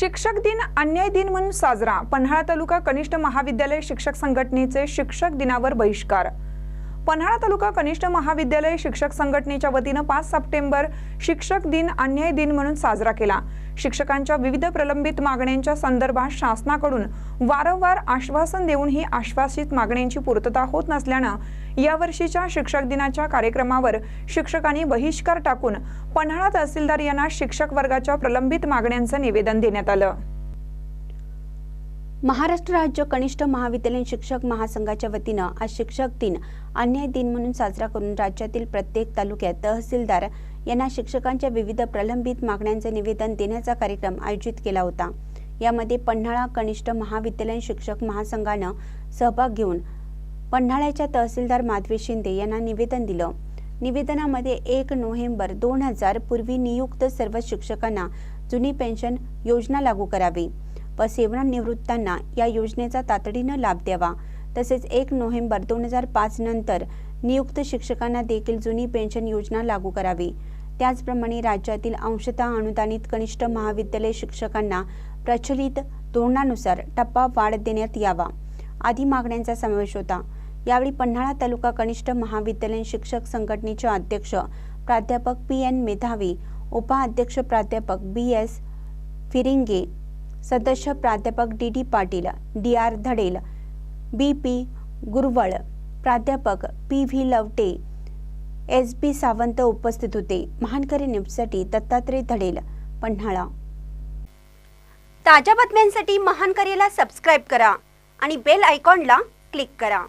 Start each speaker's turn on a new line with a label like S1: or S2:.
S1: शिक्षक दिन अन्याय दिन म्हणून साजरा. पन्हाळा तालुका कनिष्ठ महाविद्यालय शिक्षक संघटनेचे शिक्षक दिनावर बहिष्कार. पन्हाळा तालुका कनिष्ठ महाविद्यालय शिक्षक संघटनेच्या वतीनं पाच सप्टेंबर शिक्षक दिन अन्याय दिन म्हणून साजरा केला. शिक्षकांच्या विविध प्रलंबित मागण्यांच्या संदर्भात शासनाकडून वारंवार आश्वासन देऊनही आश्वासित मागण्यांची पूर्तता होत नसल्यानं यावर्षीच्या शिक्षक दिनाच्या कार्यक्रमावर शिक्षकांनी बहिष्कार टाकून पन्हाळा तहसीलदार यांना शिक्षक वर्गाच्या प्रलंबित मागण्यांचं निवेदन देण्यात आलं.
S2: महाराष्ट्र राज्य कनिष्ठ महाविद्यालयीन शिक्षक महासंघाच्या वतीनं आज शिक्षक दिन अन्याय दिन म्हणून साजरा करून राज्यातील प्रत्येक तालुक्यात तहसीलदार यांना शिक्षकांच्या विविध प्रलंबित मागण्यांचे निवेदन देण्याचा कार्यक्रम आयोजित केला होता. यामध्ये पन्हाळा कनिष्ठ महाविद्यालयीन शिक्षक महासंघानं सहभाग घेऊन पन्हाळ्याच्या तहसीलदार माधवी शिंदे यांना निवेदन दिलं. निवेदनामध्ये एक नोव्हेंबर दोन हजार पूर्वी नियुक्त सर्व शिक्षकांना जुनी पेन्शन योजना लागू करावी व सेवानिवृत्तांना या योजनेचा तातडीनं लाभ द्यावा. तसेच एक नोव्हेंबर दोन हजार पाच नंतर नियुक्त शिक्षकांना देखील जुनी पेन्शन योजना लागू करावी. त्याचप्रमाणे राज्यातील अंशतः अनुदानित कनिष्ठ महाविद्यालय शिक्षकांना प्रचलित धोरणानुसार टप्पा वाढ देण्यात यावा आदी मागण्यांचा समावेश होता. यावेळी पन्हाळा तालुका कनिष्ठ महाविद्यालयीन शिक्षक संघटनेचे अध्यक्ष प्राध्यापक पी एन मेधावी उपाध्यक्ष प्राध्यापक बी एस फिरिंगे सदस्य प्राध्यापक D D Patil D R Dhadel B P Guraval प्राध्यापक P V Lavate S B Sawant उपस्थित होते. महानकरी न्यूजसाठी दत्तात्रय धडेल पन्हाळा. ताज्या बातम्यांसाठी महानकरीला सबस्क्राईब करा आणि बेल आयकॉनला क्लिक करा.